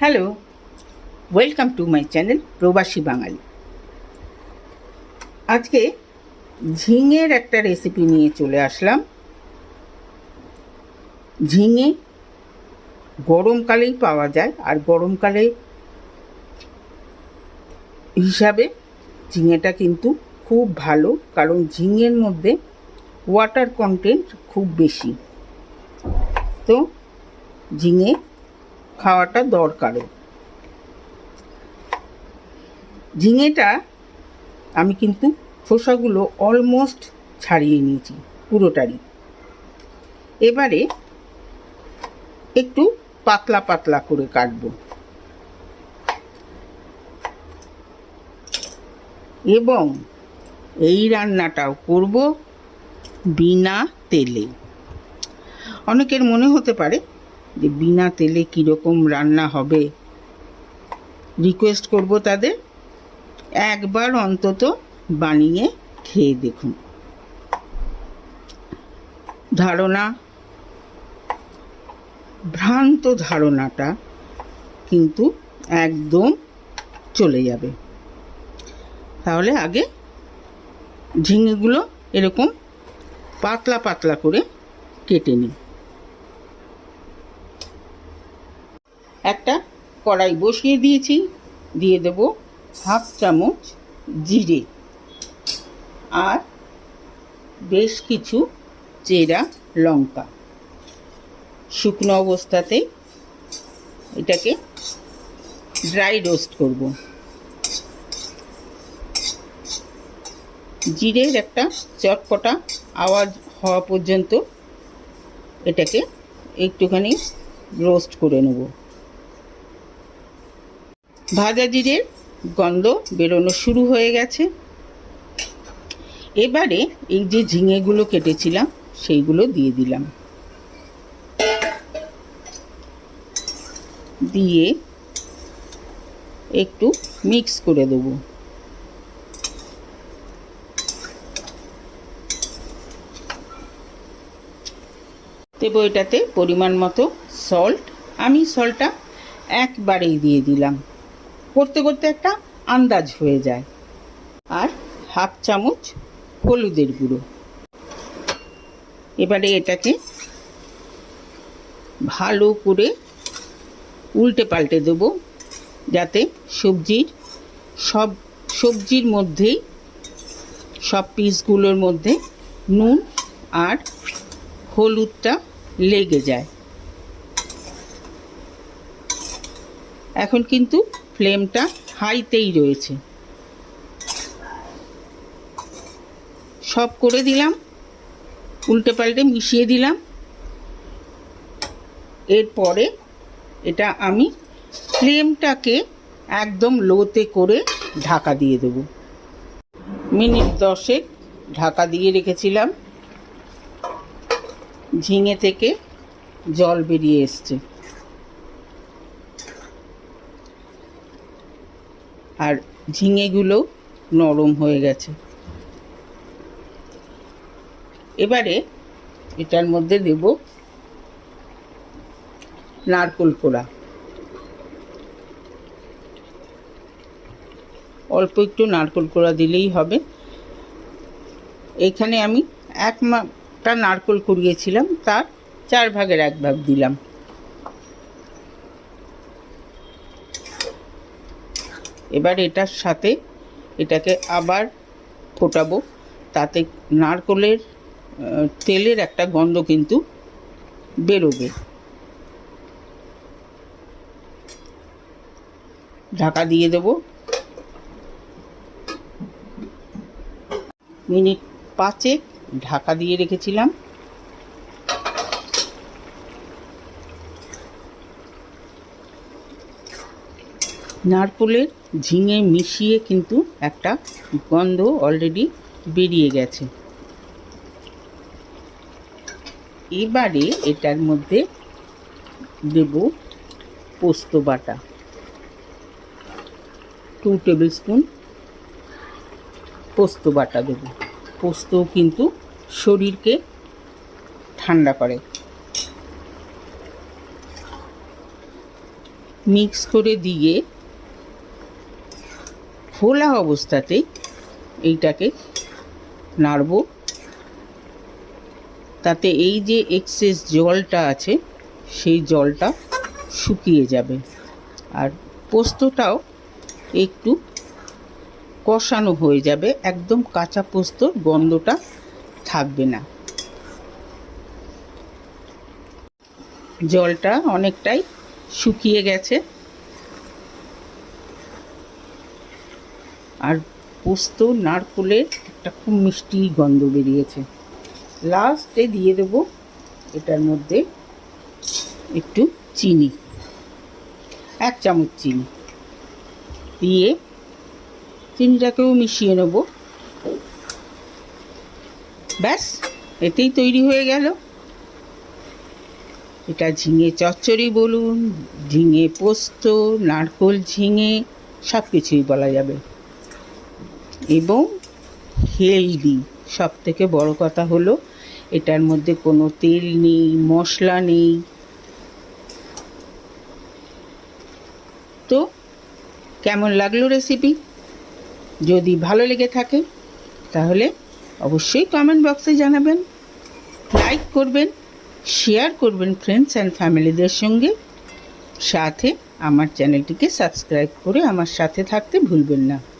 Hello welcome to my channel Probashi Bangali আজকে ঝিঙের একটা রেসিপি নিয়ে চলে আসলাম। ঝিঙে গরমকালেই পাওয়া যায় আর গরমকালে হিসাবে ঝিঙেটা কিন্তু খুব ভালো, কারণ ঝিঙের মধ্যে ওয়াটার কন্টেন্ট খুব বেশি। তো ঝিঙে খাওয়াটা দরকারও। ঝিঙেটা আমি কিন্তু খোসাগুলো অলমোস্ট ছাড়িয়ে নিয়েছি, পুরোটারই। এবারে একটু পাতলা পাতলা করে কাটবো। এবং এই রান্নাটাও করব বিনা তেলে। অনেকের মনে হতে পারে যে বিনা তেলে কীরকম রান্না হবে? রিকোয়েস্ট করব তাদের। একবার অন্তত বানিয়ে খেয়ে দেখুন। ধারণা? ভ্রান্ত ধারণাটা কিন্তু একদম চলে যাবে। তাহলে আগে ঝিঙেগুলো এরকম পাতলা পাতলা করে কেটে নিই। একটা কড়াই বসিয়ে দিয়েছি, দিয়ে দেব হাফ চামচ জিরে আর বেশ কিছু চেরা লঙ্কা। শুকনো অবস্থাতে এটাকে ড্রাই রোস্ট করব। জিরের একটা চটপটা আওয়াজ হওয়া পর্যন্ত এটাকে একটুখানি রোস্ট করে নেব। ভাজা জিরের গন্ধ বেরোনো শুরু হয়ে গেছে। এবারে এই যে ঝিঙেগুলো কেটেছিলাম, সেইগুলো দিয়ে দিলাম। দিয়ে একটু মিক্স করে দেবো। দেবো এটাতে পরিমাণ মতো সল্ট আমি সল্টটা একবারেই দিয়ে দিলাম। করতে করতে একটা আন্দাজ হয়ে যায়। আর হাফ চামচ হলুদের গুঁড়ো। এবারে এটাকে ভালো করে উল্টে পাল্টে দেবো, যাতে সবজির সব, সবজির মধ্যেই সব পিসগুলোর মধ্যে নুন আর হলুদটা লেগে যায়। এখন কিন্তু ফ্লেমটা হাইতেই রয়েছে। সব করে দিলাম, উল্টে পাল্টে মিশিয়ে দিলাম। এরপরে এটা আমি ফ্লেমটাকে একদম লোতে করে ঢাকা দিয়ে দেব। মিনিট দশেক ঢাকা দিয়ে রেখেছিলাম। ঝিঙে থেকে জল বেরিয়ে এসছে। আর ঝিঙেগুলো নরম হয়ে গেছে। এবারে এটার মধ্যে দেব নারকোল কোড়া। অল্প একটু নারকোল কোড়া দিলেই হবে। এখানে আমি এক মাটা নারকোল কুড়িয়েছিলাম, তার চার ভাগের এক ভাগ দিলাম। এবার এটার সাথে এটাকে আবার ফোটাবো। তাতে নারকোলের তেলের একটা গন্ধ কিন্তু বেরোবে। ঢাকা দিয়ে দেবো। মিনিট পাঁচেক ঢাকা দিয়ে রেখেছিলাম। নারকোলের ঝিঙে মিশিয়ে কিন্তু একটা গন্ধ অলরেডি বেরিয়ে গেছে। এবারে এটার মধ্যে দেব পোস্ত বাটা। টু টেবিল স্পুন পোস্ত বাটা দেবো। পোস্ত কিন্তু শরীরকে ঠান্ডা করে। মিক্স করে দিয়ে ফোলা অবস্থাতেই এইটাকে নাড়ব। তাতে এই যে এক্সেস জলটা আছে, সেই জলটা শুকিয়ে যাবে। আর পোস্তটাও একটু কষানো হয়ে যাবে, একদম কাঁচা পোস্তর গন্ধটা থাকবে না। জলটা অনেকটাই শুকিয়ে গেছে। আর পোস্ত, নারকোলের একটা খুব মিষ্টি গন্ধ বেরিয়েছে। লাস্টে দিয়ে দেবো এটার মধ্যে একটু চিনি, এক চামচ চিনি। দিয়ে চিনিটাকেও মিশিয়ে নেব। ব্যাস, এতেই তৈরি হয়ে গেল। এটা ঝিঙে চচ্চড়ি বলুন, ঝিঙে পোস্ত, নারকোল, ঝিঙে সব কিছুই বলা যাবে। এবং হেলদি। সব থেকে বড় কথা হলো, এটার মধ্যে কোনো তেল নেই, মশলা নেই। তো, কেমন লাগল রেসিপি যদি ভালো লেগে থাকে, তাহলে অবশ্যই কমেন্ট বক্সে জানাবেন। লাইক করবেন শেয়ার করবেন ফ্রেন্ডস অ্যান্ড ফ্যামিলিদের সঙ্গে। সাথে আমার চ্যানেলটিকে সাবস্ক্রাইব করে আমার সাথে থাকতে ভুলবেন না।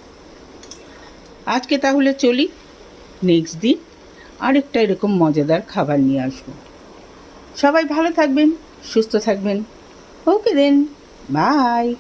আজকে তাহলে চলি। নেক্সট দিন আরেকটা এরকম মজাদার খাবার নিয়ে আসব। সবাই ভালো থাকবেন, সুস্থ থাকবেন। ওকে দেন বাই